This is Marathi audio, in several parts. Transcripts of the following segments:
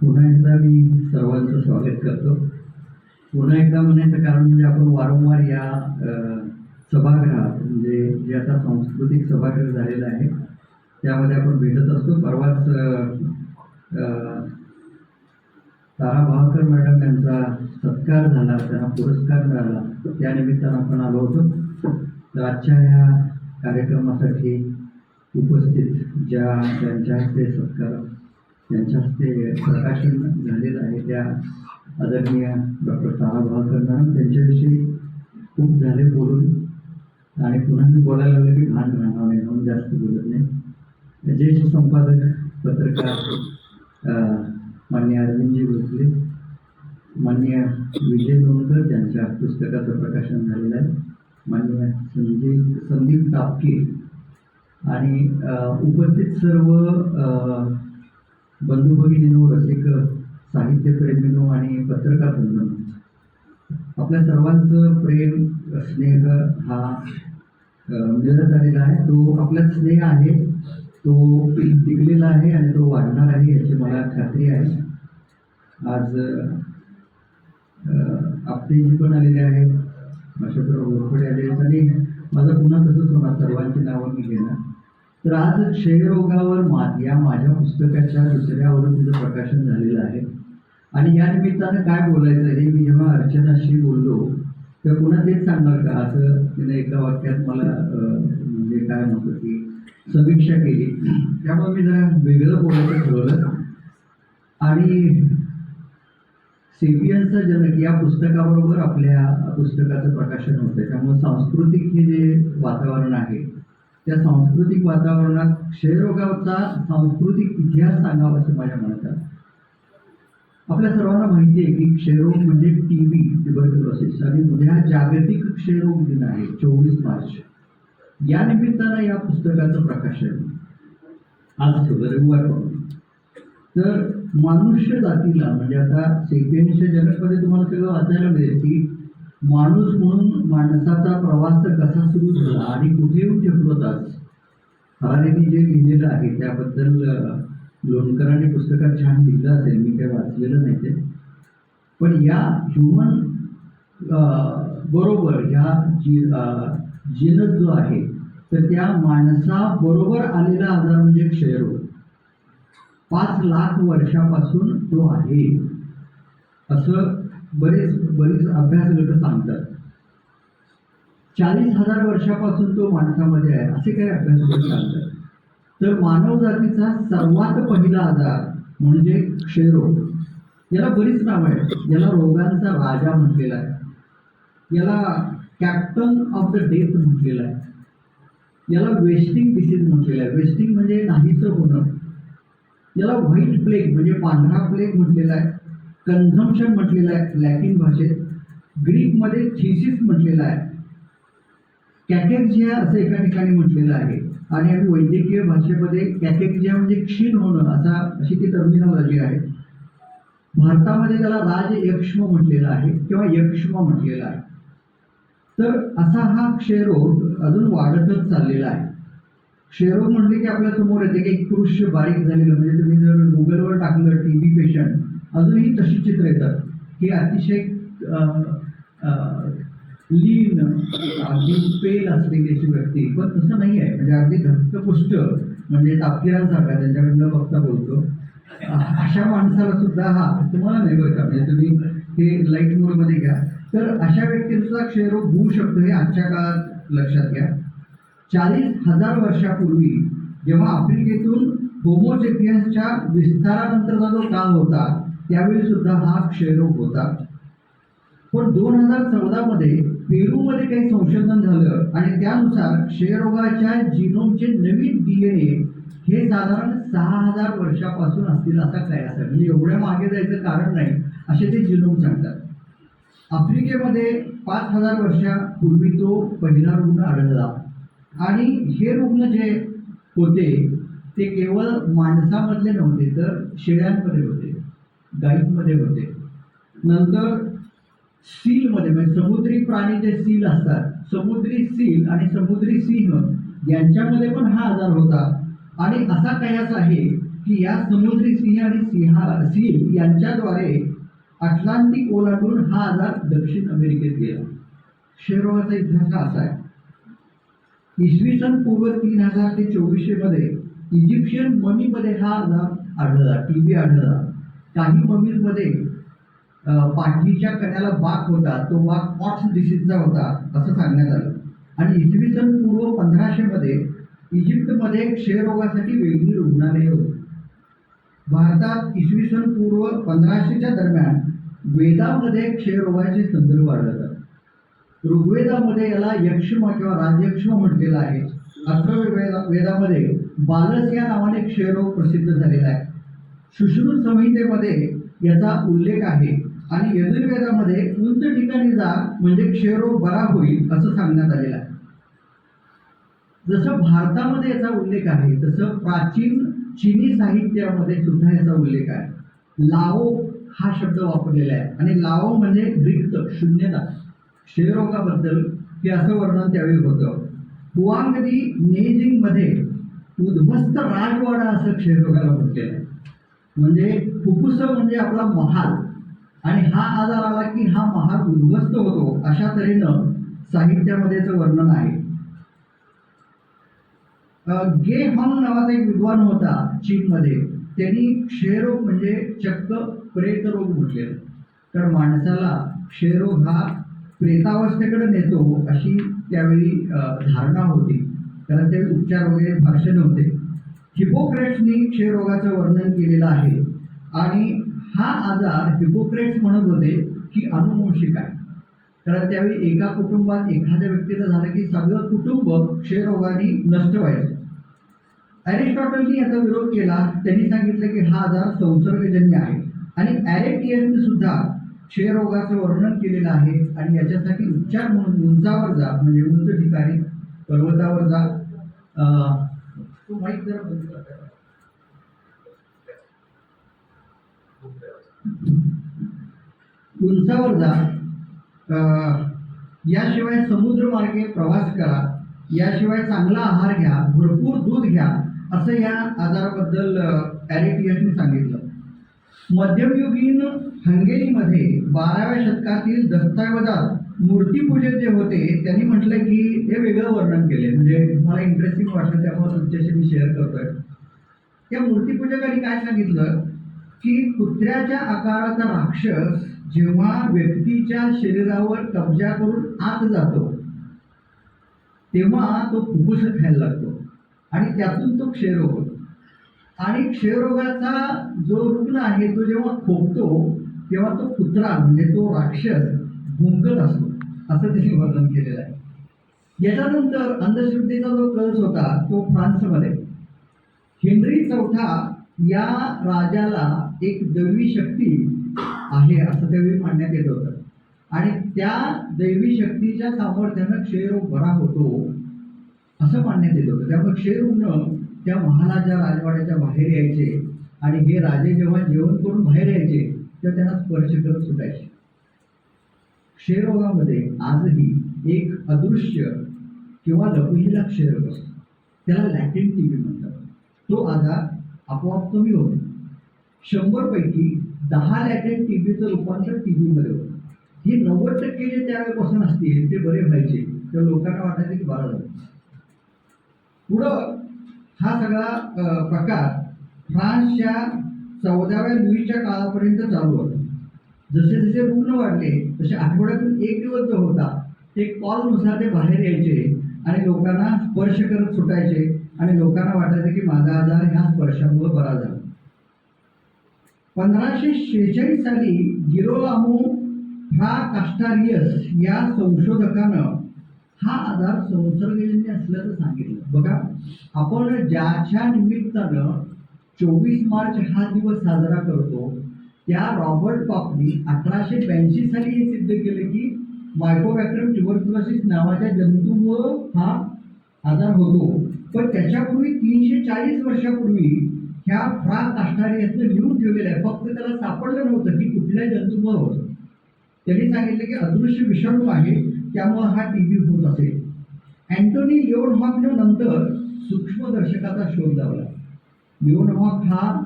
पुन्हा एकदा मी सर्वांचं स्वागत करतो. पुन्हा एकदा म्हणायचं कारण म्हणजे आपण वारंवार या सभागृहात म्हणजे जे आता सांस्कृतिक सभागृह झालेलं आहे त्यामध्ये आपण भेटत असतो. परवाच तारा भावकर मॅडम यांचा सत्कार झाला त्यांना पुरस्कार मिळाला. त्यानिमित्तानं आपण आलो होतो. तर आजच्या या कार्यक्रमासाठी उपस्थित ज्या ज्यांच्या हस्ते सत्कार त्यांच्या हस्ते प्रकाशन झालेलं आहे त्या आदरणीय डॉक्टर तारा भावकर त्यांच्याविषयी खूप झाले बोलून. आणि पुन्हा मी बोलायला लागलं की भान राहणार नाही म्हणून जास्त बोलत नाही. ज्येष्ठ संपादक पत्रकार माननीय मान्य अरविंदजी भोसले मान्य विजय लोणकर त्यांच्या पुस्तकाचं प्रकाशन झालेलं आहे. मान्य संजय संदीप तापकीर आणि उपस्थित सर्व बंधू भगिनींनो रसिक साहित्यप्रेमीनो आणि पत्रकार बंधूंनो आपल्या सर्वांचं प्रेम स्नेह हा मिळत आलेला आहे. तो आपला स्नेह आहे तो टिकलेला आहे आणि तो वाढणार आहे याची मला खात्री आहे. आज आपतेजी पण आलेले आहेत अशोकराव घोरपडे आले आहेत आणि माझं पुन्हा तसंच होणार सर्वांची नावं मी घेणार. तर आज क्षयरोगावर मात या माझ्या पुस्तकाच्या दुसऱ्या आवृत्तीचं प्रकाशन झालेलं आहे. आणि या निमित्तानं काय बोलायचं हे मी जेव्हा अर्चनाशी बोललो तर पुन्हा तेच सांगणार का? असं तिने एका वाक्यात मला म्हणजे काय म्हणतो की समीक्षा केली. त्यामुळे मी जरा वेगळं बोलायचं ठरवलं. आणि सेपियन्सचा जनक या पुस्तकाबरोबर आपल्या पुस्तकाचं प्रकाशन होतं. त्यामुळे सांस्कृतिक हे जे वातावरण आहे त्या सांस्कृतिक वातावरणात क्षयरोगाचा सांस्कृतिक इतिहास सांगावा असं माझ्या मनात आपल्या सर्वांना माहिती आहे की क्षयरोग म्हणजे टी व्ही ट्युबरक्युलोसिस आणि उद्या जागतिक क्षयरोग दिन आहे चोवीस मार्च. या निमित्तानं या पुस्तकाचं प्रकाशन आज रविवार तर मनुष्य जातीला म्हणजे आता सेपियनच्या जगतमध्ये तुम्हाला सगळं वाचायला मिळेल की माणूस म्हणून माणसाचा प्रवास कसा सुरू झाला आणि कुठे ठेवताच ठेवलो आज? हरारेने जे लिहिलेलं आहे त्याबद्दल लोणकरांनी पुस्तकात छान लिहिलं असेल मी काही वाचलेलं नाही ते. पण या ह्युमन बरोबर ह्या जी जीनस जो आहे तर त्या माणसाबरोबर आलेला आजार म्हणजे क्षयरोग. पाच लाख वर्षापासून तो आहे. असं बरेच बरेच अभ्यास गट सांगतात. चाळीस हजार वर्षापासून तो माणसामध्ये आहे असे काही अभ्यास गट सांगतात. तर मानव जातीचा सर्वात पहिला आजार म्हणजे क्षयरोग. याला बरीच नाव आहे याला रोगांचा राजा म्हटलेला आहे. याला कॅप्टन ऑफ द डेथ म्हटलेलं आहे. याला वेस्टिंग डिसीज म्हटलेलं आहे. वेस्टिंग म्हणजे नाहीचं होणं. याला व्हाईट प्लेग म्हणजे पांढरा प्लेग म्हटलेला आहे. कन्झम्पन म्हटलेलं आहे. लॅटिन भाषेत. ग्रीकमध्ये थिसिस म्हटलेलं आहे. कॅटेक्झिया असं एका ठिकाणी म्हटलेलं आहे. आणि आम्ही वैद्यकीय भाषेमध्ये कॅटेक्झिया म्हणजे क्षीण होणं असा अशी ती टर्मिनॉलॉजी आहे. भारतामध्ये त्याला राजयक्ष्म म्हटलेलं आहे किंवा यक्ष्म म्हटलेलं आहे. तर असा हा क्षयरोग अजून वाढतच चाललेला आहे. क्षयरोग म्हटले की आपल्यासमोर येते की एक पुरुष बारीक झालेलं म्हणजे तुम्ही जर गुगलवर टाकलं टी बी पेशंट अजूनही तशी चित्र येतात. की अतिशय लीन अगदी पेल असलेली अशी व्यक्ती. पण तसं नाही आहे. म्हणजे अगदी धक्तपुष्ट म्हणजे तापकिरांसारखा त्यांच्याकडनं बघता बोलतो. अशा माणसाला सुद्धा हा तुम्हाला नाही बरं का म्हणजे तुम्ही हे लाइट मोडमध्ये घ्या. तर अशा व्यक्तींचा क्षयरोग होऊ शकतो हे आजच्या काळात लक्षात घ्या. चाळीस हजार वर्षापूर्वी जेव्हा आफ्रिकेतून होमोसेपियन्सच्या विस्तारानंतरचा जो काळ होता त्यावेळी सुद्धा हा क्षयरोग होता. पण दोन हजार चौदामध्ये पेरूमध्ये काही संशोधन झालं आणि त्यानुसार क्षयरोगाच्या जिनोमचे नवीन डी एन ए हे साधारण सहा हजार वर्षापासून असतील असा काय आहे म्हणजे एवढ्या मागे जायचं कारण नाही असे ते जिनोम सांगतात. आफ्रिकेमध्ये पाच हजार वर्षापूर्वी तो पहिला रुग्ण आढळला. आणि हे रुग्ण जे होते ते केवळ माणसामधले नव्हते तर शेळ्यांमध्ये होते गाईंमध्ये होते. नंतर सीलमध्ये म्हणजे समुद्री प्राणी जे सील असतात समुद्री सील आणि समुद्री सिंह यांच्यामध्ये पण हा आजार होता. आणि असा कयास आहे की या समुद्री सिंह आणि सिंहा सील यांच्याद्वारे अटलांटिक ओलांडून हा आजार दक्षिण अमेरिकेत गेला. क्षयरोगाचा इतिहास असा आहे. इसवी सन पूर्व तीन हजार ते चोवीसशे मध्ये इजिप्शियन ममीमध्ये हा आजार आढळला टी बी आढळला. काही ममीमध्ये अं, पाठीच्या कण्याला बाक होता तो बाक पॉट्स डिसीजचा होता असं सांगण्यात आलं. आणि इसवी सन पूर्व पंधराशे मध्ये इजिप्तमध्ये क्षयरोगासाठी वेगळी रुग्णालय होती. भारतात इसवी सन पूर्व पंधराशेच्या दरम्यान वेदामध्ये क्षयरोगाचे संदर्भ आढळतात. ऋग्वेदामध्ये याला यक्षम किंवा राजयक्षम म्हटलेलं आहे. अथर्व वेदामध्ये बालस या नावाने क्षयरोग प्रसिद्ध झालेला आहे. सुश्रुत संहितेमध्ये याचा उल्लेख आहे आणि यजुर्वेदामध्ये उंच ठिकाणी जा म्हणजे क्षयरोग बरा होईल असं सांगण्यात आलेलं आहे. जसं भारतामध्ये याचा उल्लेख आहे तसं प्राचीन चीनी साहित्यामध्ये सुद्धा याचा उल्लेख आहे. लाओ हा शब्द वापरलेला आहे आणि लाओ म्हणजे रिक्त शून्यता. क्षयरोगाबद्दल हे असं वर्णन त्यावेळी होतं. हुआंगदी नेजिंगमध्ये उद्ध्वस्त राजवाडा असं क्षयरोगाला म्हटलेलं आहे. म्हणजे फुफ्फुस म्हणजे आपला महाल. आणि हा आजार आला की हा महाल उद्ध्वस्त होतो अशा तऱ्हेनं साहित्यामध्ये वर्णन आहे. गे हॉंग नावाचा एक विद्वान होता चीनमध्ये. त्यांनी क्षयरोग म्हणजे चक्क प्रेतरोग म्हटले तर माणसाला क्षयरोग हा प्रेतावस्थेकडे नेतो अशी त्यावेळी धारणा होती. कारण त्यावेळी उपचार वगैरे फारसे नव्हते. हिपोक्रेट्सनी क्षयरोगाचं वर्णन केलेलं आहे. आणि हा आजार हिपोक्रेट्स म्हणत होते की अनुवंशिक आहे. कारण त्यावेळी एका कुटुंबात एखाद्या व्यक्तीला झालं की सगळं कुटुंब क्षयरोगाने नष्ट व्हायचं. ॲरिस्टॉटलनी याचा विरोध केला. त्यांनी सांगितलं की हा आजार संसर्गजन्य आहे. आणि ॲरेटियसने सुद्धा क्षयरोगाचं वर्णन केलेलं आहे आणि याच्यासाठी उपचार म्हणून उंचावर जा म्हणजे उंच ठिकाणी पर्वतावर जा. तो जरा बंद करता उंचावर जा. याशिवाय समुद्रमार्गे प्रवास करा. याशिवाय चांगला आहार घ्या भरपूर दूध घ्या असं या आजाराबद्दल ॲरेटियसने सांगितलं. मध्यमयुगीन हंगेरीमध्ये बाराव्या शतकातील दस्तऐवजात मूर्तीपूजक जे होते त्यांनी म्हटलं की हे वेगळं वर्णन केले म्हणजे मला इंटरेस्टिंग वाटलं त्यामुळे तुमच्याशी मी शेअर करतोय. त्या मूर्तीपूजकांनी काय सांगितलं? की कुत्र्याच्या आकाराचा राक्षस जेव्हा व्यक्तीच्या शरीरावर कब्जा करून आत जातो तेव्हा तो फुफ्फुस खायला लागतो. आणि त्यातून तो क्षयरोग होतो. आणि क्षयरोगाचा जो रुग्ण आहे तो जेव्हा खोकतो तेव्हा तो कुत्रा म्हणजे तो राक्षस भुंकत असतो. असं त्याने वर्णन केलेलं आहे. याच्यानंतर अंधश्रद्धेचा जो कळस होता तो फ्रान्समध्ये. हेनरी चौथा या राजाला एक दैवी शक्ती आहे असं त्यावेळी मानण्यात येत होतं. आणि त्या दैवी शक्तीच्या सामर्थ्यानं क्षयरोग बरा होतो असं मानण्यात येत होतं. त्यामुळे क्षयरुग्ण त्या महाराजा राजवाड्याच्या बाहेर यायचे आणि हे राजे जेव्हा जेवण करून बाहेर यायचे तेव्हा त्यांना स्पर्श करत सुटायचे. क्षयरोगामध्ये आजही एक अदृश्य किंवा लपलेला क्षयरोग असतो. त्याला लॅटिन टी व्ही म्हणतात. तो आजार आपोआप कमी होतो. शंभरपैकी दहा लॅटिन टी व्हीचं रूपांतर टी व्हीमध्ये होतं. हे नव्वद टक्के जे त्यावेळेपासून असतील ते बरे व्हायचे तर लोकांना वाटायचं की बरं झालं. पुढं हा सगळा प्रकार फ्रान्सच्या चौदाव्या लुईच्या काळापर्यंत चालू होता. जसे जसे रुग्ण वाढले तसे आठवड्यातून एक दिवस जो होता ते कॉलनुसार ते बाहेर यायचे आणि लोकांना स्पर्श करत सुटायचे आणि लोकांना वाटायचं की माझा आजार ह्या स्पर्शामुळे बरा झाला. पंधराशे शेहेचाळीस साली गिरोलामो हा कास्टारियस या संशोधकानं हा आजार संसर्गजन्य असल्याचं सांगितलं. बघा आपण ज्याच्या निमित्तानं चोवीस मार्च हा दिवस साजरा करतो त्या रॉबर्ट कॉकनी अठराशे ब्याऐंशी साली हे सिद्ध केलं की मायकोबॅक्टरम ट्युबरक्युलोसिस नावाच्या जंतूमुळं हा आजार होतो. पण त्याच्यापूर्वी तीनशे चाळीस वर्षापूर्वी ह्या फ्रा यातनं लिहून ठेवलेलं आहे. फक्त त्याला सापडलं नव्हतं की कुठल्या जंतूमुळं होतं. त्यांनी सांगितलं की अदृश्य विषाणू आहे त्यामुळं हा टी बी होत असेल. अँटोनी लिओनहॉकनं नंतर सूक्ष्मदर्शकाचा शोध लावला. लिओनहॉक हा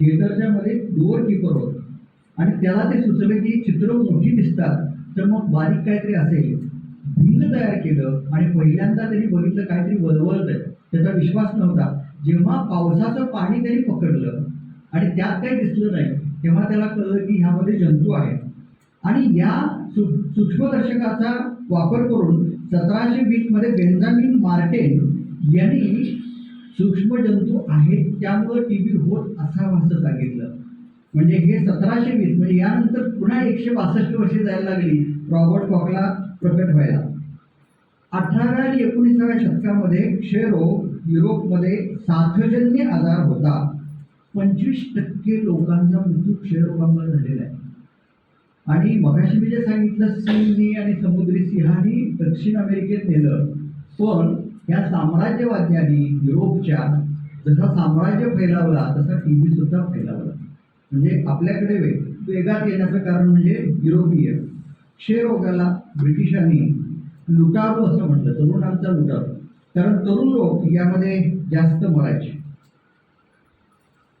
थिएटरच्या मध्ये डोअर किपर होता. आणि त्याला ते सुचले की चित्र मोठी दिसतात तर मग बारीक काहीतरी असेल. भिंग तयार केलं आणि पहिल्यांदा त्यांनी बघितलं काहीतरी वळवळत त्याचा विश्वास नव्हता. जेव्हा पावसाचं पाणी त्यांनी पकडलं आणि त्यात काही दिसलं नाही तेव्हा त्याला कळलं की ह्यामध्ये जंतू आहेत. आणि या सूक्ष्मदर्शकाचा वापर करून सतराशे वीसमध्ये बेंजामिन मार्टेन यांनी सूक्ष्मजंतू आहेत त्यामुळे टीबी होत असावं असं सांगितलं. म्हणजे हे सतराशे वीस म्हणजे यानंतर पुन्हा एकशे बासष्ट वर्षे जायला लागली रॉबर्ट कॉकला प्रकट व्हायला. अठराव्या आणि एकोणीसाव्या शतकामध्ये क्षयरोग युरोपमध्ये साथजन्य आजार होता. पंचवीस टक्के लोकांचा मृत्यू क्षयरोगामुळे झालेला आहे. आणि मगाशी मी जे सांगितलं सिंहनी आणि समुद्री सिंहानी दक्षिण अमेरिकेत नेलं. पण या साम्राज्यवाद्यांनी युरोपच्या जसा साम्राज्य फैलावला तसा टी व्ही सुद्धा फैलावला. म्हणजे आपल्याकडे वेगात येण्याचं कारण म्हणजे युरोपीय. क्षयरोगाला ब्रिटिशांनी लुटारू असं म्हटलं तरुणांचा लुटारू. कारण तरुण लोक यामध्ये जास्त मरायचे.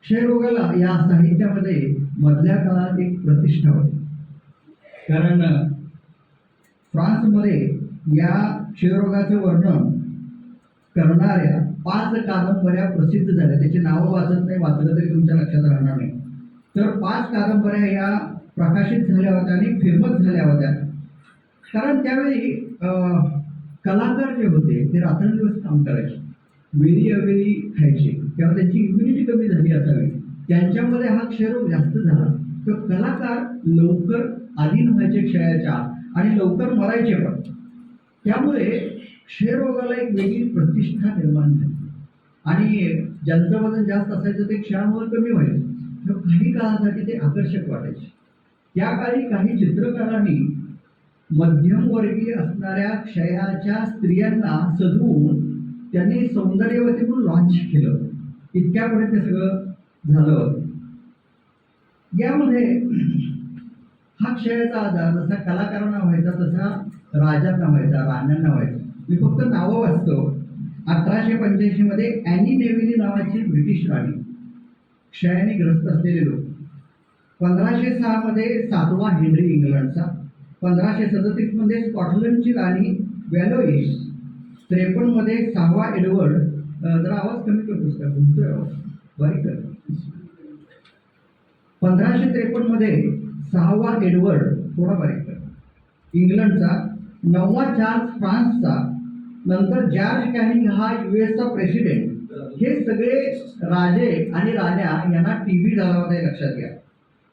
क्षयरोगाला या साहित्यामध्ये मधल्या काळात एक प्रतिष्ठा होती. कारण फ्रान्समध्ये या क्षयरोगाचं वर्णन करणाऱ्या पाच कादंबऱ्या प्रसिद्ध झाल्या. त्याची नावं वाचत नाही वाचलं तरी तुमच्या लक्षात राहणार नाही. तर पाच कादंबऱ्या या प्रकाशित झाल्या होत्या आणि फेमस झाल्या होत्या. कारण त्यावेळी कलाकार जे होते ते रात्रंदिवस काम करायचे. वेरी अवेरी खायचे. तेव्हा त्यांची इम्युनिटी कमी झाली असावी. त्यांच्यामध्ये हा क्षयरोग जास्त झाला. तर कलाकार लवकर अधीन व्हायचे क्षयाच्या आणि लवकर मरायचे पण. त्यामुळे क्षयरोगाला एक वेगळी प्रतिष्ठा निर्माण झाली. आणि ज्यांचं वजन जास्त असायचं ते क्षयामुळे कमी व्हायचं. तर काही काळासाठी ते आकर्षक वाटायचे. त्या काळी काही चित्रकारांनी मध्यमवर्गीय असणाऱ्या क्षयाच्या स्त्रियांना सजवून त्यांनी सौंदर्यवती म्हणून लॉन्च केलं. इतक्यापर्यंत ते सगळं झालं. यामध्ये हा क्षयाचा आधार जसा कलाकारांना व्हायचा तसा राजांना व्हायचा राण्यांना व्हायचा. मी फक्त नावं वाचतो. अठराशे पंच्याऐंशीमध्ये अॅनी नेव्हिली नावाची ब्रिटिश राणी क्षयाने ग्रस्त असलेले लोक. पंधराशे सहामध्ये सातवा हेनरी इंग्लंडचा. पंधराशे सदतीसमध्ये स्कॉटलंडची राणी वॅलोईस. त्रेपन्नमध्ये सहावा एडवर्ड. जरा आवाज कमी करतोस का? घुमतोय आवाज बारीक कर पंधराशे त्रेपन्नमध्ये सहावा एडवर्ड थोडा बारीक इंग्लंडचा नववा चार्ल्स फ्रान्सचा नंतर जॉर्ज कॅनिंग हा युएसचा प्रेसिडेंट. हे सगळे राजे आणि राण्या यांना टीव्ही झाला होता हे लक्षात घ्या.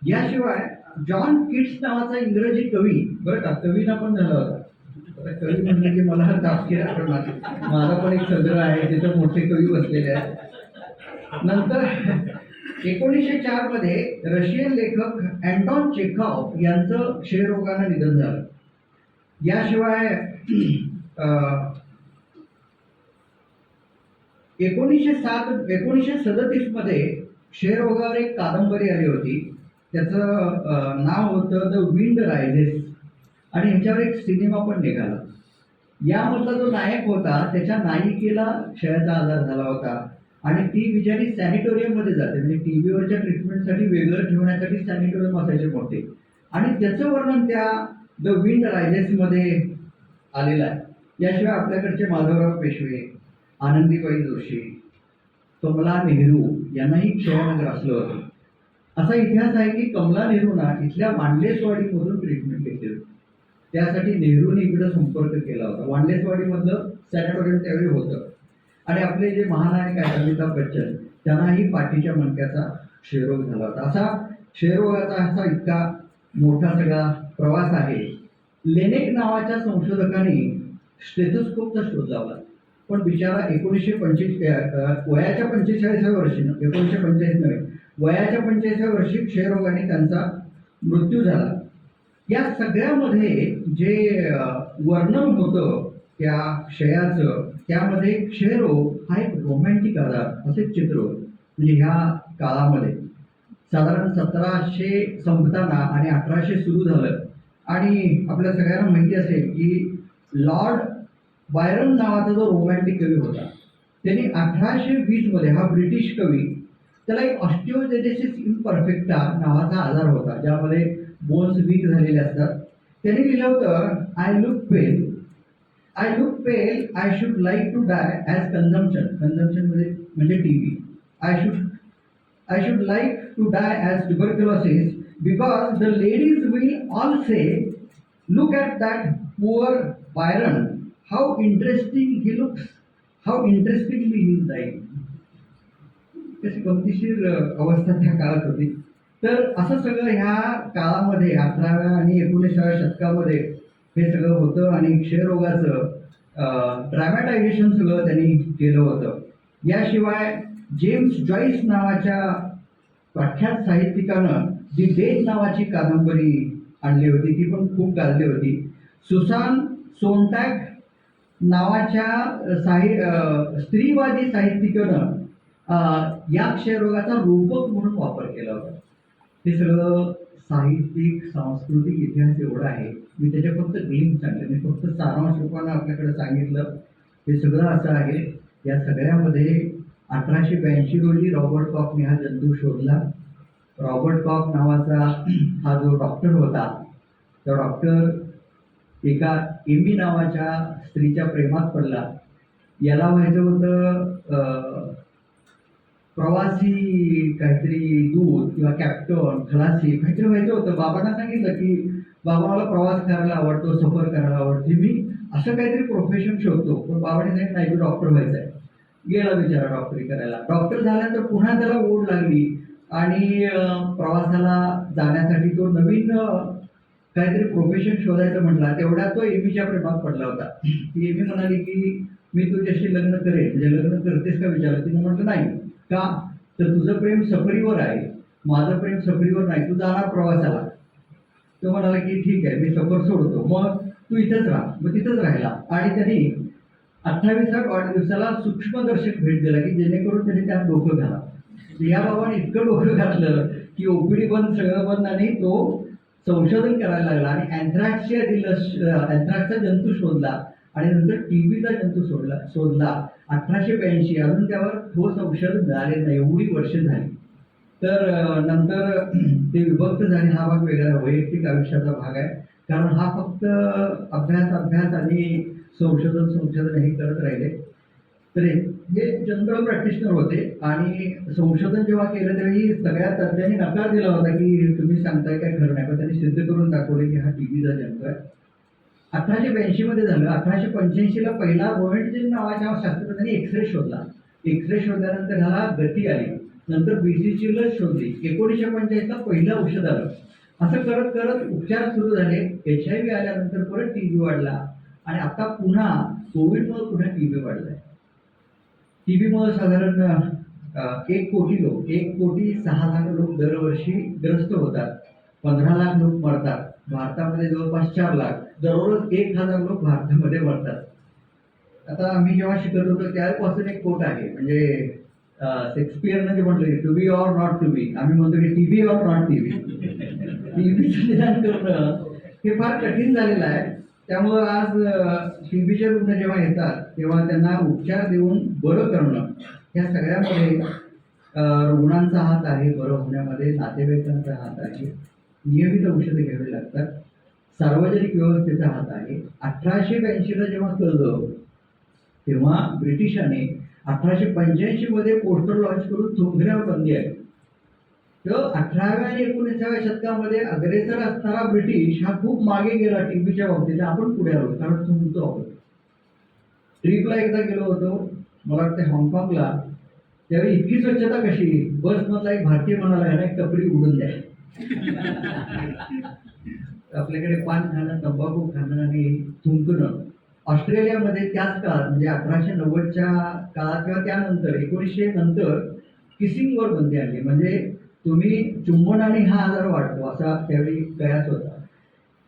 याशिवाय जॉन किट्स नावाचा इंग्रजी कवी बरं का कवीना पण झाला होता. कवी म्हणजे की मला दापकी आठवणार माझा पण एक सदर आहे तिथं मोठे कवी बसलेले आहेत. नंतर एकोणीसशे चारमध्ये रशियन लेखक अँटॉन चेखॉव यांचं क्षयरोगानं निधन झालं. याशिवाय एकोणीसशे सात एकोणीसशे सदतीसमध्ये क्षयरोगावर एक कादंबरी आली होती. त्याचं नाव होतं द विंड रायझेस आणि ह्याच्यावर एक सिनेमा पण निघाला. यामधला जो नायक होता त्याच्या नायिकेला क्षयाचा आजार झाला होता. आणि ती बिचारी सॅनिटोरियममध्ये जाते. म्हणजे टी व्हीवरच्या ट्रीटमेंटसाठी वेगळं ठेवण्यासाठी सॅनिटोरियम असायचे मोठे. आणि त्याचं वर्णन त्या द विंड रायझेसमध्ये आलेलं आहे. याशिवाय आपल्याकडचे माधवराव पेशवे आनंदीबाई जोशी कमला नेहरू यांनाही क्षण ग्रासलं होतं. असा इतिहास आहे की कमला नेहरूंना इथल्या वांडलेसवाडीमधून ट्रीटमेंट घेतली होती. त्यासाठी नेहरूने इकडं संपर्क केला होता. वांडलेसवाडीमधलं सॅनिटोरियम त्यावेळी होतं. आणि आपले जे महानायक आहेत अमिताभ बच्चन त्यांनाही पाठीच्या मणक्याचा क्षयरोग झाला होता. असा क्षयरोगाचा असा इतका मोठा सगळा प्रवास आहे. लेनेक नावाच्या संशोधकांनी स्टेथोस्कोपचा शोध लावला. पण बिचारा एकोणीसशे पंचवीस वयाच्या पंचेचाळीसाव्या वर्षी एकोणीसशे पंचेचाळीस नव्हे वयाच्या पंचेचाळीसाव्या वर्षी क्षयरोगाने त्यांचा मृत्यू झाला. या सगळ्यामध्ये जे वर्णन होतं त्या क्षयाचं त्यामध्ये क्षयरोग हो, हा एक रोमॅन्टिक आजार असे चित्र हो, म्हणजे ह्या काळामध्ये. साधारण सतराशे संपताना आणि अठराशे सुरू झालं. आणि आपल्या सगळ्यांना माहिती असेल की लॉर्ड बायरन नावाचा जो रोमॅन्टिक कवी होता त्यांनी अठराशे वीसमध्ये हा ब्रिटिश कवी त्याला एक ऑस्टिओजेनेसिस इम्परफेक्टा नावाचा आजार होता ज्यामध्ये बोन्स वीक झालेले असतात. त्यांनी लिहिलं होतं I look pale I look pale I should like to die as consumption consumption म्हणजे म्हणजे T V I should I should like to die as tuberculosis because the ladies will all say look at that poor Byron how interesting he looks how interesting मी ही जाईल त्याची गमतीशीर अवस्था त्या काळात होती. तर असं सगळं ह्या काळामध्ये अठराव्या आणि एकोणीसाव्या शतकामध्ये हे सगळं होतं आणि क्षयरोगाचं ड्रामॅटायझेशन सगळं त्यांनी केलं होतं. याशिवाय जेम्स जॉईस नावाच्या प्रख्यात साहित्यिकानं जी डेथ नावाची कादंबरी आणली होती. ती पण खूप गाजली होती. सुसान सोनटॅक नावाच्या साहि स्त्रीवादी साहित्यिकानं या क्षयरोगाचा रूपक म्हणून वापर केला होता. हे सगळं साहित्यिक सांस्कृतिक इतिहास एवढा आहे. मी त्याच्या फक्त गेम सांगितलं मी फक्त सारांश रूपानं आपल्याकडे सांगितलं. हे सगळं असं आहे. या सगळ्यामध्ये अठराशे ब्याऐंशी रोजी रॉबर्ट कॉकने हा जंतू शोधला. रॉबर्ट कॉक नावाचा हा जो डॉक्टर होता तो डॉक्टर एका एमी नावाच्या स्त्रीच्या प्रेमात पडला. याला व्हायचं होतं प्रवासी काहीतरी दूध किंवा कॅप्टन खलासी काहीतरी व्हायचं होतं. बाबांना सांगितलं की बाबा मला प्रवास करायला आवडतो सफर करायला आवडते. मी असं काहीतरी प्रोफेशन शोधतो. पण बाबाने सांगितलं नाही तू डॉक्टर व्हायचं आहे. गेला बिचारा डॉक्टरी करायला. डॉक्टर झाल्यानंतर पुन्हा त्याला ओढ लागली. आणि प्रवासाला जाण्यासाठी तो नवीन काहीतरी प्रोफेशन शोधायचं म्हटला. तेवढ्या तो एमीच्या प्रेमात पडला होता. ती एमी म्हणाली की मी तुझ्याशी लग्न करेन म्हणजे लग्न करतेस का विचारलं? तिनं म्हटलं नाही. का? तर तुझं प्रेम सफरीवर आहे. माझं प्रेम सफरीवर नाही तू जाणार प्रवासाला. तो म्हणाला की ठीक आहे मी सफर सोडतो. मग तू इथंच राहा. मग तिथंच राहिला. आणि त्यांनी अठ्ठावीसाव्या वाढदिवसाला सूक्ष्मदर्शक भेट दिला की जेणेकरून त्यांनी त्यात डोकं घाला. या बाबाने इतकं डोकं घातलं की ओपीडी बंद सगळं बंद आणि तो संशोधन करायला लागला आणि अँथ्रॅक्सच्या दिलं अँथ्रॅक्सचा जंतू शोधला. आणि नंतर टीबीचा जंतू सोडला शोधला अठराशे ब्याऐंशी अजून त्यावर ठोस औषध मिळाले नाही. एवढी वर्ष झाली. तर नंतर ते विभक्त झाले. हा भाग वेगळा वैयक्तिक आयुष्याचा भाग आहे. कारण हा फक्त अभ्यास अभ्यास आणि संशोधन संशोधन हे करत राहिले. तर हे जनरल प्रॅक्टिशनर होते. आणि संशोधन जेव्हा केलं त्यावेळी सगळ्या तज्ज्ञांनी नकार दिला होता की तुम्ही सांगताय काय खरं नाही पण त्यांनी सिद्ध करून दाखवले की हा टीबीचा जंतू आहे. अठराशे ब्याऐंशी मध्ये झालं. अठराशे पंच्याऐंशीला पहिला रोहेंटजिन नावाच्या शास्त्रज्ञांनी एक्सरे शोधला. एक्सरे शोधल्यानंतर ह्याला गती आली. नंतर बीसीची लस शोधली. एकोणीसशे पंच्याऐंशीला पहिलं औषध आलं. असं करत करत उपचार सुरू झाले. एच आय व्ही आल्यानंतर परत टी व्ही वाढला. आणि आता पुन्हा कोविडमुळे पुन्हा टी व्ही वाढलाय. टी व्हीमुळे साधारण एक कोटी लोक एक कोटी सहा लाख लोक दरवर्षी ग्रस्त होतात. पंधरा लाख लोक मरतात. भारतामध्ये जवळपास चार लाख. दररोज एक हजार लोक भारतामध्ये मरतात. आता आम्ही जेव्हा शिकत होतो त्यापासून एक कोट आहे. म्हणजे शेक्सपियरनं जे म्हटलं to be or not to be आम्ही म्हणतो की T V or not T V टीबीचं निदान करणं हे फार कठीण झालेलं आहे. त्यामुळं आज टी व्हीचे रुग्ण जेव्हा येतात तेव्हा त्यांना उपचार देऊन बरं करणं ह्या सगळ्यामध्ये रुग्णांचा हात आहे बरं होण्यामध्ये नातेवाईकांचा हात आहे. नियमित औषधं घ्यावी लागतात. सार्वजनिक व्यवस्थेचा हात आहे. अठराशे ब्याऐंशीला जेव्हा कळलं तेव्हा ब्रिटिशांनी अठराशे पंच्याऐंशीमध्ये पोस्टर लॉन्च करून चोंगऱ्यावर बंदी आहे तर अठराव्या आणि एकोणीसाव्या शतकामध्ये अग्रेसर असणारा ब्रिटिश हा खूप मागे गेला टीव्हीच्या बाबतीत. आपण पुढे आलो कारण थुंकतो आहोत ट्रीपला एकदा गेलो होतो. मला वाटतं हाँगकाँगला. त्यावेळी इतकी स्वच्छता कशी? बसमधला एक भारतीय म्हणाला याने एक टपरी उडून द्या. आपल्याकडे पान खाणं तंबाखू खाणं आणि थुंकणं ऑस्ट्रेलियामध्ये त्याच काळात म्हणजे अठराशे नव्वदच्या काळात किंवा त्यानंतर एकोणीसशे नंतर किसिंगवर बंदी आणली. म्हणजे तुम्ही चुंबनाने हा आजार वाढतो असा त्यावेळी कयास होता.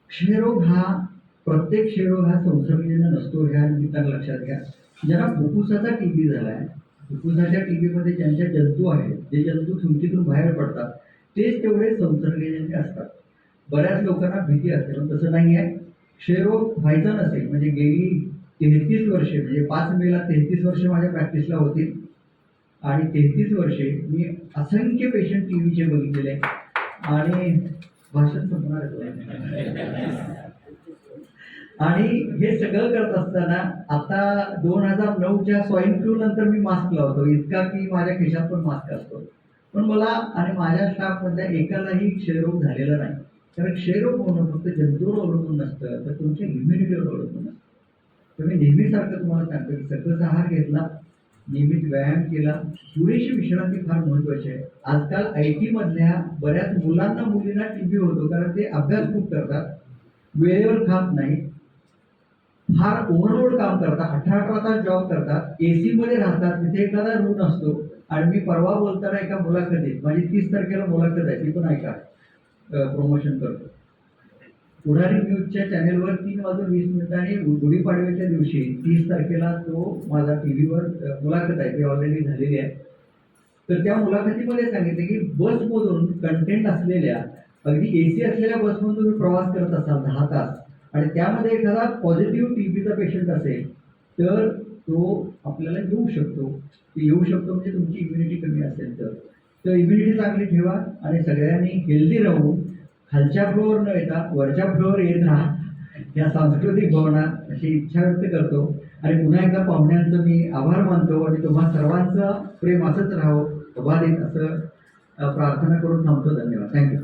क्षयरोग हा प्रत्येक क्षयरोग हा संसर्गजन्य नसतो ह्या निमित्तानं लक्षात घ्या. ज्यांना फुफ्फुसाचा टीबी झाला आहे फुफ्फुसाच्या टीबीमध्ये ज्यांच्या जंतू आहेत जे जंतू थुंकीतून बाहेर पडतात तेच तेवढे संसर्गजन्य असतात. बऱ्याच लोकांना भीती असते पण तसं नाही आहे. क्षयरोग व्हायचा नसेल म्हणजे गेली तेहतीस वर्षे म्हणजे पाच मेला तेहतीस वर्षे माझ्या प्रॅक्टिसला होती. आणि तेहतीस वर्षे मी असंख्य पेशंट टी व्हीचे बघितलेले. आणि भाषण संपणार आणि हे सगळं करत असताना आता दोन हजार नऊच्या स्वाईन फ्लू नंतर मी मास्क लावतो. इतका की माझ्या खिशात पण मास्क असतो. पण मला आणि माझ्या स्टाफमधल्या एकालाही क्षयरोग झालेला नाही. कारण क्षयरोग होणं फक्त जंतूवर अवलंबून नसतं तर तुमच्या इम्युनिटीवर अवलंबून असतं. तर मी नेहमीसारखं तुम्हाला सांगतो की सकस आहार घेतला नियमित व्यायाम केला. पुरेशी विश्रांती फार महत्वाची आहे. आजकाल आय टीमधल्या बऱ्याच मुलांना मुलींना टी टीबी होतो कारण ते अभ्यास खूप करतात. वेळेवर खात नाही. फार ओव्हरलोड काम करतात. अठरा अठरा तास जॉब करतात. ए सीमध्ये राहतात तिथे एखादा रूम असतो. आणि मी परवा बोलताना एका मुलाखतीत माझी तीस तारखेला मुलाखत आहे ती पण ऐका प्रमोशन करतो. पुढारी न्यूजच्या चॅनेलवर तीन वाजून वीस मिनिटांनी गुढीपाडव्याच्या दिवशी तीस तारखेला तो माझा टी व्हीवर मुलाखत आहे ती ऑलरेडी झालेली आहे. तर त्या मुलाखतीमध्ये सांगितले की बसमधून कंटेंट असलेल्या अगदी ए सी असलेल्या बसमधून तुम्ही प्रवास करत असाल दहा तास. आणि त्यामध्ये एखादा पॉझिटिव्ह टी बीचा पेशंट असेल तर तो आपल्याला येऊ शकतो. येऊ शकतो म्हणजे तुमची इम्युनिटी कमी असेल तर. तर इम्युनिटी चांगली ठेवा आणि सगळ्यांनी हेल्दी राहून खालच्या फ्लोअर न येता वरच्या फ्लोअर येत राहा. या सांस्कृतिक भावना अशी इच्छा व्यक्त करतो. आणि पुन्हा एकदा पाहुण्यांचं मी आभार मानतो आणि तुम्हा सर्वांचं प्रेम असंच राहावं अबाधित असं प्रार्थना करून थांबतो. धन्यवाद. थँक्यू